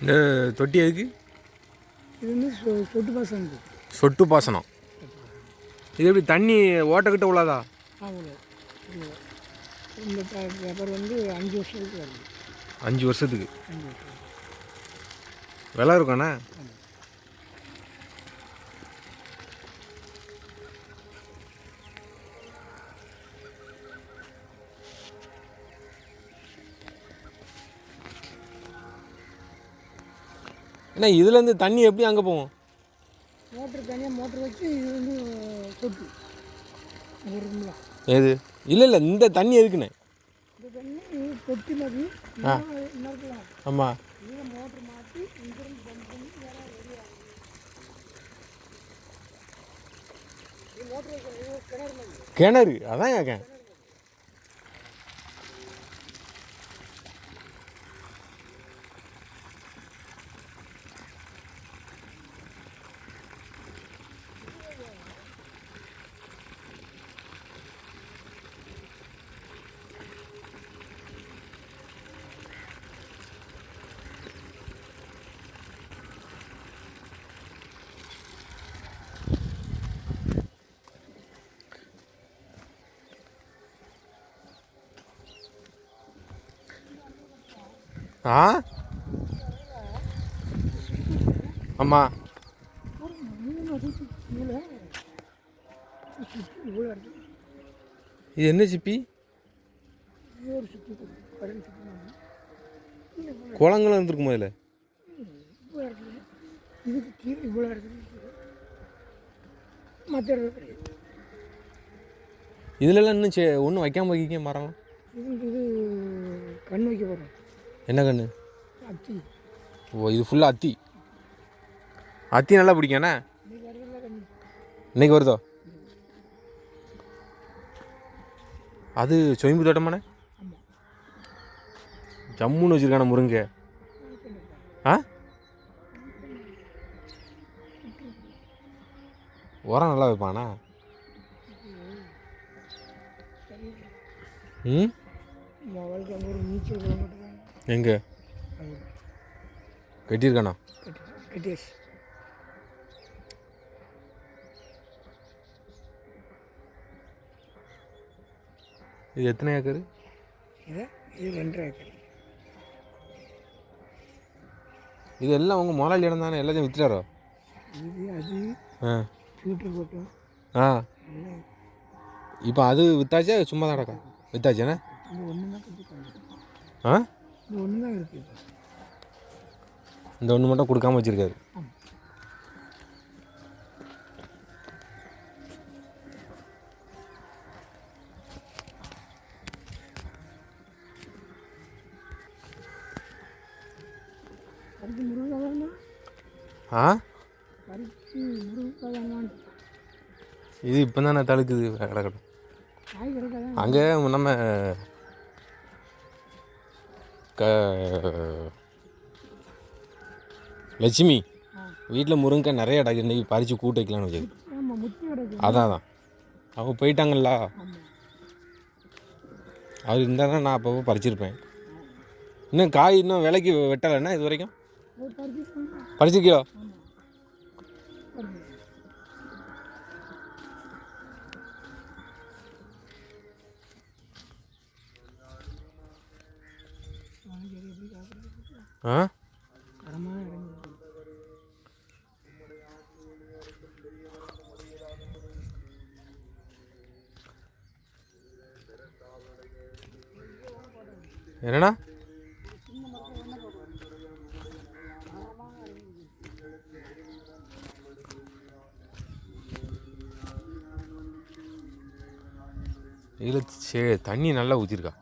இந்த தொட்டி எதுக்கு? இது வந்து சொட்டு இது. சொட்டு பாசனம். இது எப்படி தண்ணி ஓட்டக்கிட்ட உள்ளதா. இந்த பேப்பர் வந்து அஞ்சு வருஷத்துக்கு வருது. அஞ்சு வருஷத்துக்கு. விலை இருக்காண்ணே அண்ணா இதுலேருந்து தண்ணி எப்படி அங்கே போகும்? மோட்ரு தனியாக மோட்ரு வச்சு இது வந்து ஏது இல்லை இல்லை இந்த தண்ணி எதுக்குண்ணே? தொட்டி மாதிரி ஆமாம் மோட்ரு மாற்றி கிணறு அதான் கேட்கேன் ஆ? ஆமாம் இது என்ன சிப்பி? இது ஒரு இதில்? குளங்களும் இதுக்கு கீழே இவ்வளோ மற்ற இதுலலாம் இன்னும் சே ஒன்றும் வைக்காமல் வைக்க மரம் இது கண் வைக்க போகிறோம் என்ன கண்ணு? அத்தி. ஓ இது ஃபுல்லாக அத்தி. அத்தி நல்லா பிடிக்கும்ண்ணே இன்னைக்கு வருதோ? அது சொயம்பு தோட்டமாண்ணே? ஜம்முன்னு வச்சுருக்கான முருங்கை. ஆ? உரம் நல்லா வைப்பானா? ம். எங்கே? கட்டியிருக்கானா? கட்டி கட்டியாச்சு. இது எத்தனை ஏக்கர்? இதை இது ரெண்டரை ஏக்கர். இது எல்லாம் உங்கள் முதலாளி இடம் தானே? எல்லாத்தையும் வித்துட்டாரோ? இது அது ஆ. வீட்டு போட்டோம் ஆ. இப்போ அது வித்தாச்சா சும்மா தான் கிடக்கா கட்டிட்டாங்க ஆ? இது ஒன்று தான் இருக்குது இந்த ஒன்று மட்டும் கொடுக்காம வச்சிருக்காரு. ஆ? இது இப்போ தானே தழுக்குது கிடக்கட்டும் அங்கே நம்ம க லட்சுமி வீட்டில் முருங்கை நிறைய கிடக்கு இன்னைக்கு பறித்து கூட்டு முத்தி கிடக்கு அதான் அதான். அவங்க போயிட்டாங்கல்ல? அவர் இருந்தால் தான் நான் அப்பப்போ பறிச்சிருப்பேன். இன்னும் காய் இன்னும் விலைக்கு வெட்டலைன்னா இது வரைக்கும்? பறிச்சிருக்கியோ? ஆ? என்னண்ணா? இதில் சே தண்ணி நல்லா ஊற்றிருக்கா.